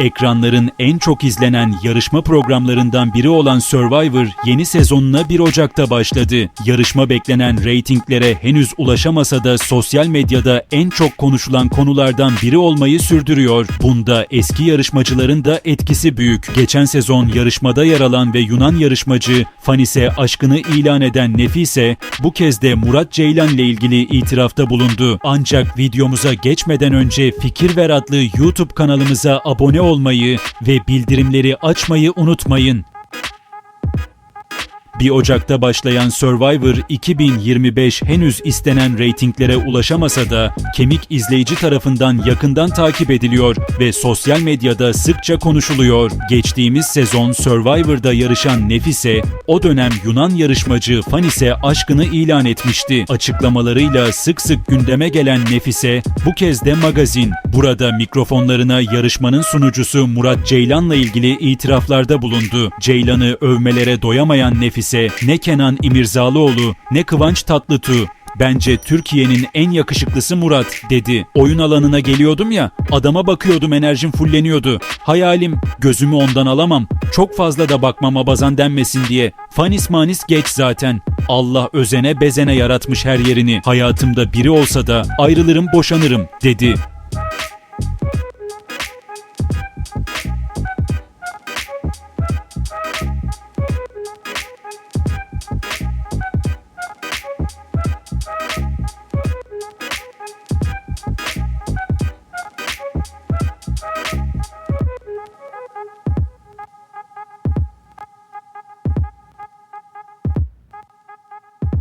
Ekranların en çok izlenen yarışma programlarından biri olan Survivor yeni sezonuna 1 Ocak'ta başladı. Yarışma beklenen reytinglere henüz ulaşamasa da sosyal medyada en çok konuşulan konulardan biri olmayı sürdürüyor. Bunda eski yarışmacıların da etkisi büyük. Geçen sezon yarışmada yer alan ve Yunan yarışmacı Fanis'e aşkını ilan eden Nefise bu kez de Murat Ceylan ile ilgili itirafta bulundu. Ancak videomuza geçmeden önce Fikir Ver adlı YouTube kanalımıza abone olmayı ve bildirimleri açmayı unutmayın. 1 Ocak'ta başlayan Survivor 2025 henüz istenen reytinglere ulaşamasa da kemik izleyici tarafından yakından takip ediliyor ve sosyal medyada sıkça konuşuluyor. Geçtiğimiz sezon Survivor'da yarışan Nefise, o dönem Yunan yarışmacı Fanis'e aşkını ilan etmişti. Açıklamalarıyla sık sık gündeme gelen Nefise, bu kez de magazin. Burada mikrofonlarına yarışmanın sunucusu Murat Ceylan'la ilgili itiraflarda bulundu. Ceylan'ı övmelere doyamayan Nefise, ne Kenan İmirzalıoğlu ne Kıvanç Tatlıtuğ Bence Türkiye'nin en yakışıklısı Murat dedi. Oyun alanına geliyordum ya, adama bakıyordum enerjim fulleniyordu. Hayalim, gözümü ondan alamam. Çok fazla da bakmama bazan denmesin diye. Fanis manis geç zaten. Allah özene bezene yaratmış her yerini. Hayatımda biri olsa da ayrılırım boşanırım dedi.